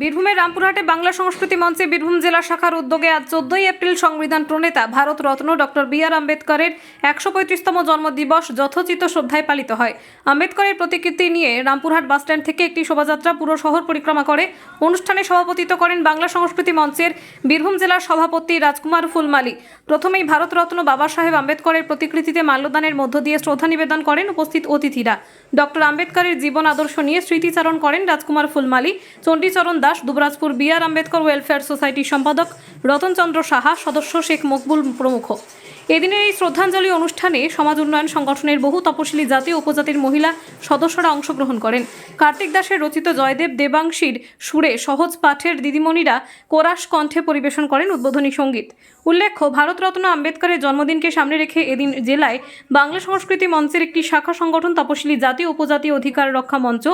বীরভূমের রামপুরহাটে বাংলা সংস্কৃতি মঞ্চে বীরভূম জেলা শাখার উদ্যোগে আজ চোদ্দই এপ্রিল সংবিধান প্রণেতা Bharat Ratna doctor B R আম্বেদকরের একশো পঁয়ত্রিশতম জন্মদিবস যথোচিত শ্রদ্ধায় পালিত হয়। আম্বেদকরের প্রতিকৃতি নিয়ে রামপুরহাট বাসস্ট্যান্ড থেকে একটি শোভাযাত্রা পুরো শহর পরিক্রমা করে। অনুষ্ঠানে সভাপতিত্ব করেন বাংলা সংস্কৃতি মঞ্চের বীরভূম জেলার সভাপতি রাজকুমার ফুলমালি। প্রথমেই ভারতরত্ন বাবা সাহেব আম্বেদকরের প্রতিকৃতিতে মাল্যদানের মধ্য দিয়ে শ্রদ্ধা নিবেদন করেন উপস্থিত অতিথিরা। ডক্টর আম্বেদকরের জীবন আদর্শ নিয়ে স্মৃতিচারণ করেন Rajkumar Phulmali. Chandicharan Das Dubrajpur B R Ambedkar welfare সোসাইটির সম্পাদক রতনচন্দ্র সাহা, সদস্য শেখ মকবুল প্রমুখ। এদিনের এই শ্রদ্ধাঞ্জলি অনুষ্ঠানে সমাজ উন্নয়ন সংগঠনের বহু তপশিলি জাতি উপজাতির মহিলা সদস্যরা অংশগ্রহণ করেন। কার্তিক দাসের রচিত জয়দেব দেবাংশীর সুরে সহজ পাঠের দিদিমণিরা কোরাস কণ্ঠে পরিবেশন করেন উদ্বোধনী সংগীত। উল্লেখ্য, ভারতরত্ন আম্বেদকরের জন্মদিনকে সামনে রেখে এদিন জেলায় বাংলা সংস্কৃতি মঞ্চের একটি শাখা সংগঠন, তপশিলি জাতি উপজাতি অধিকার রক্ষা মঞ্চ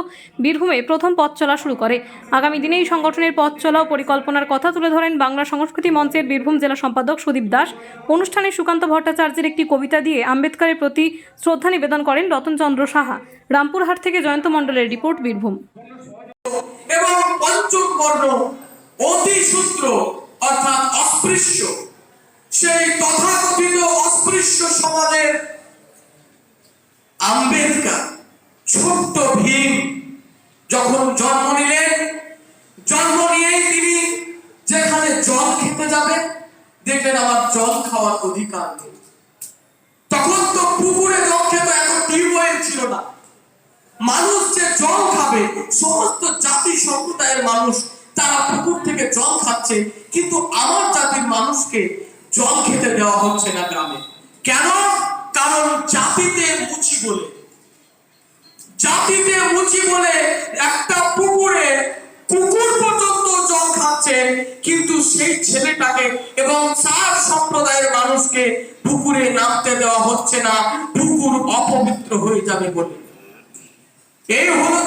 বীরভূমে প্রথম পথ চলা শুরু করে। আগামী দিনে এই সংগঠনের পথ চলা ও পরিকল্পনার কথা তুলে ধরেন বাংলা সংস্কৃতি মঞ্চের বীরভূম জেলা সম্পাদক সুদীপ দাস অনুষ্ঠানে সুকান্ত ভট্টাচার্যের একটি কবিতা দিয়ে আম্বেদকরের প্রতি শ্রদ্ধা নিবেদন করেন রতনচন্দ্র সাহা। রামপুরহাট থেকে জয়ন্ত মণ্ডলের রিপোর্ট, বীরভূম। এবং অর্থাৎ অস্পৃশ্য। সেই তথাকথিত অস্পৃশ্য সমাজের আম্বেদকর, ছোট্ট ভীম যখন জন্ম নিলেন, জন্ম জল খেতে যাবেন দেখলেন আমার জল খাওয়ার অধিকার নেই। তখন তো পুকুরে জল খেত এত টিউবওয়েল ছিল না। মানুষ যে জল খাবে, সমস্ত জাতি, সম্প্রদায়ের মানুষ, তারা পুকুর থেকে জল খাচ্ছে, কিন্তু আমার জাতির মানুষকে জল খেতে দেওয়া হচ্ছে না গ্রামে। কেন? কারণ জাতিতে মুচি বলে। জাতিতে মুচি বলে একটা পুকুরে কিন্তু সেই ছেলেটাকে এবং চার সম্প্রদায়ের মানুষকে পুকুরে নামতে দেওয়া হচ্ছে না, পুকুর অপবিত্র হয়ে যাবে বলে। এই হলো